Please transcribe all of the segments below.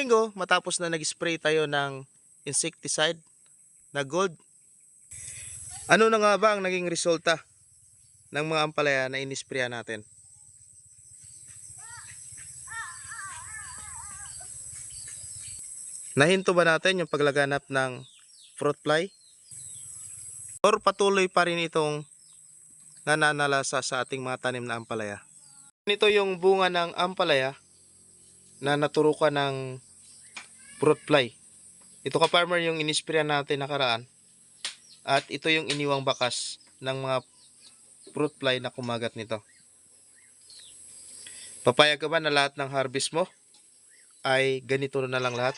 linggo matapos na nag-spray tayo ng insecticide na gold. Ano na nga ba ang naging resulta ng mga ampalaya na inisprayan natin? Nahinto ba natin yung paglaganap ng fruit fly? Or patuloy pa rin itong nananalasa sa ating mga tanim na ampalaya? Ito yung bunga ng ampalaya na naturukan ng fruit fly. Ito ka farmer yung inispira natin nakaraan. At ito yung iniwang bakas ng mga fruit fly na kumagat nito. Papayag ka ba na lahat ng harvest mo ay ganito na lang lahat?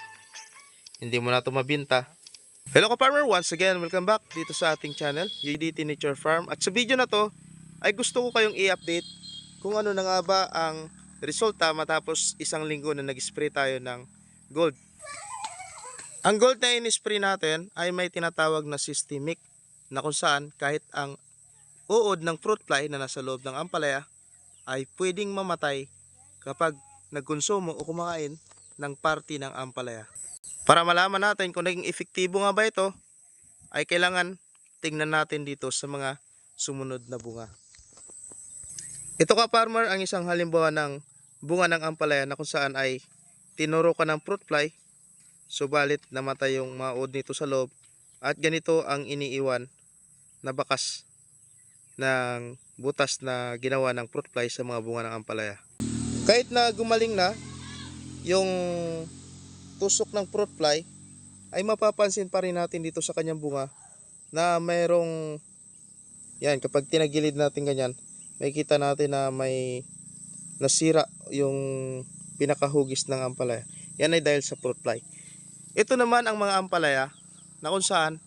Hindi mo na ito mabinta. Hello ka farmer, once again, welcome back dito sa ating channel, UDT Nature Farm. At sa video na to, ay gusto ko kayong i-update kung ano na nga ba ang resulta matapos isang linggo na nag-spray tayo ng gold. Ang gold na in-spray natin ay may tinatawag na systemic na kung saan kahit ang uod ng fruit fly na nasa loob ng ampalaya ay pwedeng mamatay kapag nagkonsumo o kumakain ng party ng ampalaya. Para malaman natin kung naging efektibo nga ba ito, ay kailangan tingnan natin dito sa mga sumunod na bunga. Ito ka farmer ang isang halimbawa ng bunga ng ampalaya na kung saan ay tinuro ka ng fruit fly subalit namatay yung mga uod nito sa loob at ganito ang iniiwan na bakas ng butas na ginawa ng fruit fly sa mga bunga ng ampalaya. Kahit na gumaling na yung tusok ng fruit fly ay mapapansin pa rin natin dito sa kanyang bunga na mayroong yan kapag tinagilid natin ganyan makikita natin na may nasira yung pinakahugis ng ampalaya. Yan ay dahil sa fruit fly. Ito naman ang mga ampalaya na kung saan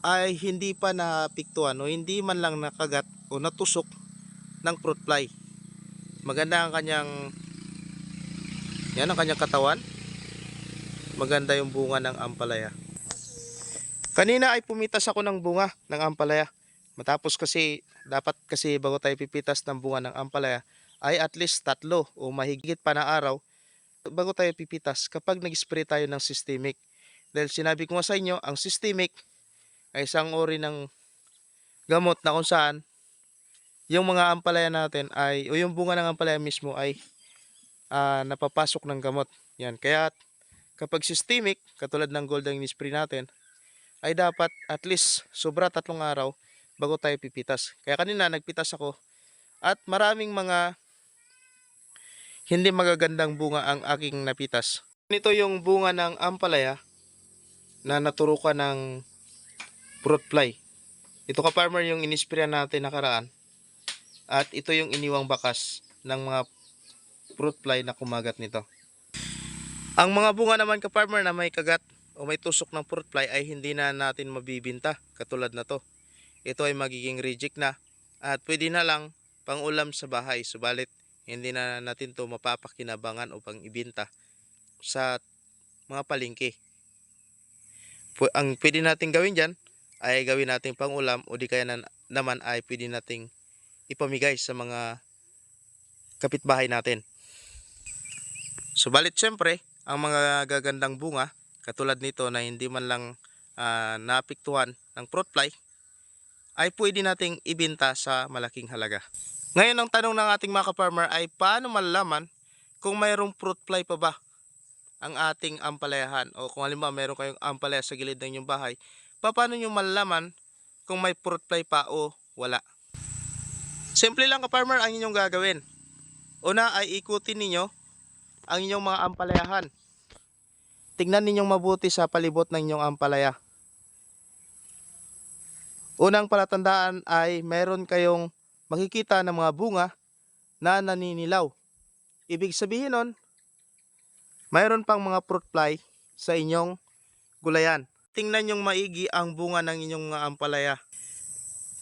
ay hindi pa napiktuan o hindi man lang nakagat o natusok ng fruit fly. Maganda ang kanyang yan ang kanyang katawan. Maganda yung bunga ng ampalaya. Kanina ay pumitas ako ng bunga ng ampalaya. Matapos kasi dapat kasi bago tayo pipitas ng bunga ng ampalaya ay at least tatlo o mahigit pa na araw bago tayo pipitas kapag nag-spray tayo ng systemic. Dahil sinabi ko nga sa inyo, ang systemic ay isang uri ng gamot na kung saan yung mga ampalaya natin ay o yung bunga ng ampalaya mismo ay ah, napapasok ng gamot. Yan. Kaya kapag systemic, katulad ng gold ang in-spray natin, ay dapat at least sobra tatlong araw bago tayo pipitas. Kaya kanina nagpitas ako at maraming mga hindi magagandang bunga ang aking napitas. Ito yung bunga ng ampalaya na naturukan ng fruit fly. Ito ka farmer yung inispira natin nakaraan. At ito yung iniwang bakas ng mga fruit fly na kumagat nito. Ang mga bunga naman ka farmer na may kagat o may tusok ng fruit fly ay hindi na natin mabibinta katulad na to. Ito ay magiging reject na at pwede na lang pang ulam sa bahay subalit hindi na natin to mapapakinabangan o pang ibinta sa mga palengke. Pu- Ang pwede natin gawin dyan ay gawin natin pang ulam o di kaya na, naman ay pwede nating ipamigay sa mga kapitbahay natin. Subalit syempre, ang mga gagandang bunga katulad nito na hindi man lang ah, napiktuhan ng fruit fly ay pwede nating ibenta sa malaking halaga. Ngayon ang tanong ng ating mga farmer ay paano malalaman kung mayroong fruit fly pa ba ang ating ampalayahan o kung halimbawa mayroon kayong ampalaya sa gilid ng inyong bahay, paano nyo malalaman kung may fruit fly pa o wala? Simple lang ka farmer ang inyong gagawin. Una ay ikutin ninyo ang inyong mga ampalayahan. Tingnan ninyong mabuti sa palibot ng inyong ampalaya. Unang palatandaan ay mayroon kayong makikita ng mga bunga na naninilaw. Ibig sabihin nun, mayroon pang mga fruit fly sa inyong gulayan. Tingnan yung maigi ang bunga ng inyong ampalaya.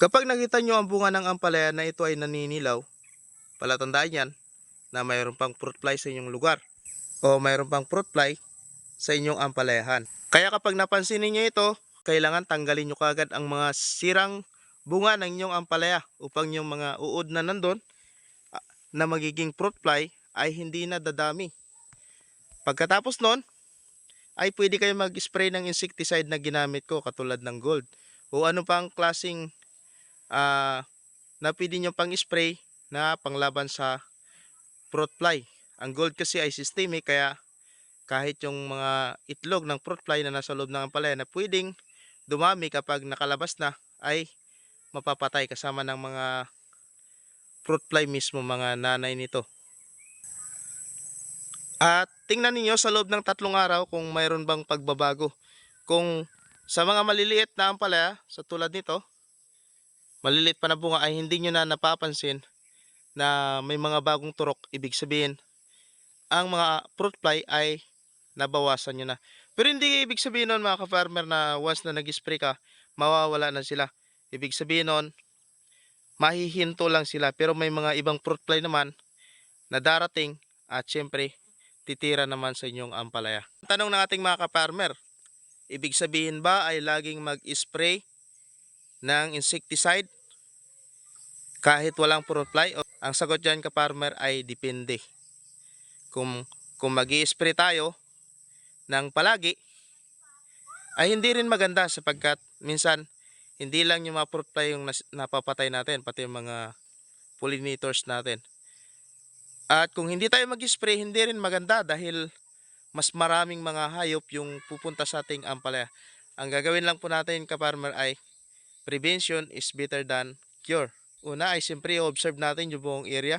Kapag nakita nyo ang bunga ng ampalaya na ito ay naninilaw, palatandaan yan na mayroon pang fruit fly sa inyong lugar o mayroon pang fruit fly sa inyong ampalayahan. Kaya kapag napansin niyo ito, kailangan tanggalin nyo kagad ang mga sirang bunga ng inyong ampalaya upang yung mga uod na nandun ah, na magiging fruit fly ay hindi na dadami. Pagkatapos nun, ay pwede kayo mag-spray ng insecticide na ginamit ko katulad ng gold. O ano pang klaseng ah, na pwede nyo pang spray na panglaban sa fruit fly. Ang gold kasi ay systemic kaya kahit yung mga itlog ng fruit fly na nasa loob ng ampalaya na pwedeng dumami kapag nakalabas na ay mapapatay kasama ng mga fruit fly mismo mga nanay nito. At tingnan ninyo sa loob ng tatlong araw kung mayroon bang pagbabago. Kung sa mga maliliit na ampalaya, sa tulad nito, maliliit pa na bunga ay hindi nyo na napapansin na may mga bagong turok. Ibig sabihin, ang mga fruit fly ay nabawasan nyo na. Pero hindi ibig sabihin nun mga ka-farmer na once na nag-spray ka, mawawala na sila. Ibig sabihin nun, mahihinto lang sila. Pero may mga ibang fruit fly naman na darating at syempre, titira naman sa inyong ampalaya. Tanong ng ating mga ka-farmer, ibig sabihin ba ay laging mag-spray ng insecticide kahit walang fruit fly? Ang sagot dyan ka-farmer ay depende. Kung, kung mag spray tayo ng palagi, ay hindi rin maganda sapagkat minsan hindi lang yung mga fruit fly yung napapatay natin, pati yung mga pollinators natin. At kung hindi tayo mag-spray, hindi rin maganda dahil mas maraming mga hayop yung pupunta sa ating ampalaya. Ang gagawin lang po natin ka-farmer ay prevention is better than cure. Una ay siyempre observe natin yung buong area.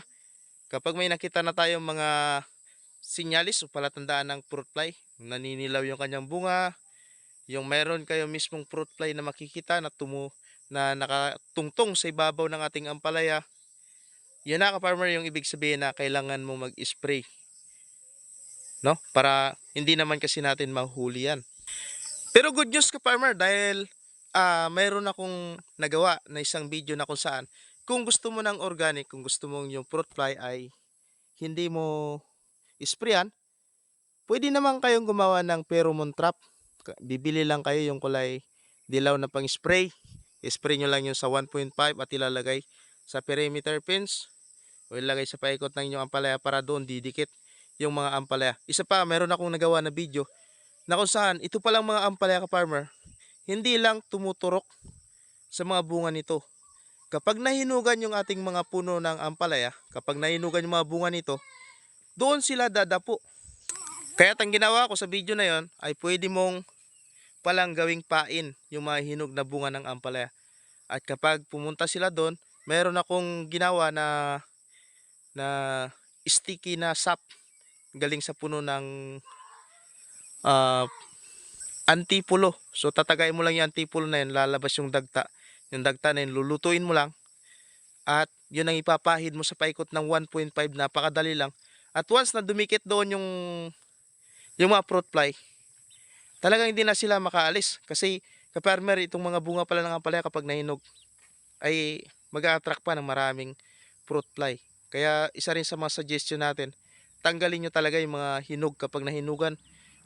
Kapag may nakita na tayong mga sinyalis o palatandaan ng fruit fly, naninilaw yung kanyang bunga, yung meron kayo mismong fruit fly na makikita na tumu na nakatungtong sa ibabaw ng ating ampalaya, yan na ka-farmer yung ibig sabihin na kailangan mo mag-spray. No? Para hindi naman kasi natin mahuli yan. Pero good news ka-farmer dahil ah mayroon akong nagawa na isang video na kung saan kung gusto mo ng organic, kung gusto mong yung fruit fly ay hindi mo isprayan, pwede naman kayong gumawa ng pheromone trap. Bibili lang kayo yung kulay dilaw na pang spray. Spray nyo lang yung sa 1.5 at ilalagay sa perimeter fence o ilagay sa paikot ng inyong ampalaya para doon didikit yung mga ampalaya. Isa pa, meron akong nagawa na video na kung saan ito palang mga ampalaya ka farmer, hindi lang tumuturok sa mga bunga nito. Kapag nahinugan yung ating mga puno ng ampalaya, kapag nahinugan yung mga bunga nito, doon sila dadapo. Kaya ang ginawa ko sa video na yon ay pwede mong palang gawing pain yung mga hinog na bunga ng ampalaya. At kapag pumunta sila doon, meron akong ginawa na na sticky na sap galing sa puno ng ah, antipulo. So tatagay mo lang yung antipulo na yun, lalabas yung dagta. Yung dagta na yun, lulutuin mo lang. At yun ang ipapahid mo sa paikot ng 1.5, napakadali lang. At once na dumikit doon yung yung mga fruit fly, talagang hindi na sila makaalis. Kasi kaparmer, itong mga bunga pala ng ampalaya kapag nahinog, ay mag-attract pa ng maraming fruit fly. Kaya isa rin sa mga suggestion natin, tanggalin nyo talaga yung mga hinog kapag nahinugan.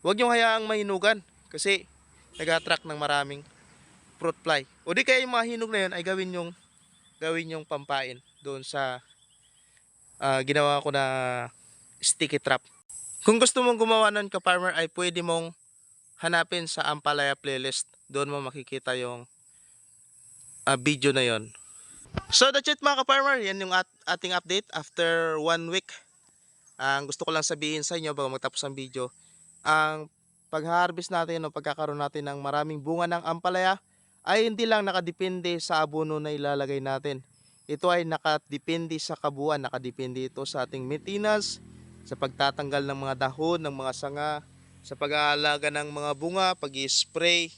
Huwag nyo hayaang mahinugan kasi nag-attract ng maraming fruit fly. O di kaya yung mga hinog na yun ay gawin yung gawin yung pampain doon sa ah, ginawa ko na sticky trap. Kung gusto mong gumawa nun ka farmer ay pwede mong hanapin sa Ampalaya playlist. Doon mo makikita yung ah, video na yon. So that's it mga ka-farmer. Yan yung at- ating update after one week. Ang gusto ko lang sabihin sa inyo bago magtapos ang video, ang pag-harvest natin o pagkakaroon natin ng maraming bunga ng ampalaya ay hindi lang nakadepende sa abono na ilalagay natin. Ito ay nakadepende sa kabuuan, nakadepende ito sa ating maintenance, sa pagtatanggal ng mga dahon, ng mga sanga, sa pag-aalaga ng mga bunga, pag-spray,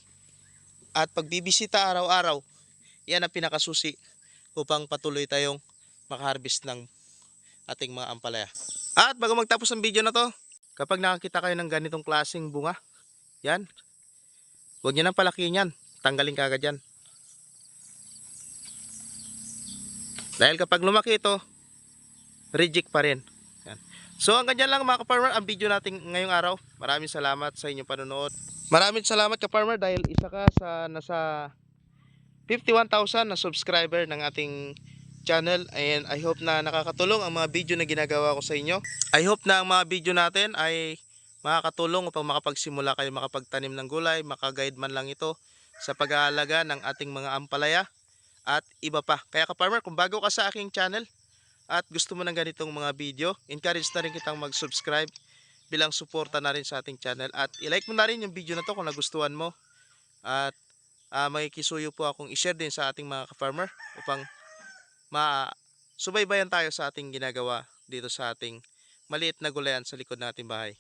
at pagbibisita araw-araw. Yan ang pinakasusi upang patuloy tayong makaharvest ng ating mga ampalaya. At bago magtapos ang video na to, kapag nakakita kayo ng ganitong klaseng bunga, yan, huwag nyo nang palakihin yan. Tanggalin ka agad yan. Dahil kapag lumaki ito, reject pa rin. So hanggang dyan lang mga ka-farmer ang video natin ngayong araw. Maraming salamat sa inyong panonood. Maraming salamat ka-farmer dahil isa ka sa nasa 51,000 na subscriber ng ating channel and I hope na nakakatulong ang mga video na ginagawa ko sa inyo. I hope na ang mga video natin ay makakatulong upang makapagsimula kayo makapagtanim ng gulay, makaguide man lang ito sa pag-aalaga ng ating mga ampalaya at iba pa. Kaya ka-farmer, kung bago ka sa aking channel at gusto mo ng ganitong mga video, encourage na rin kitang mag-subscribe bilang suporta na rin sa ating channel at i-like mo na rin yung video na to kung nagustuhan mo at uh, may kisuyo po akong i-share din sa ating mga ka-farmer upang ma subaybayan tayo sa ating ginagawa dito sa ating maliit na gulayan sa likod nating bahay.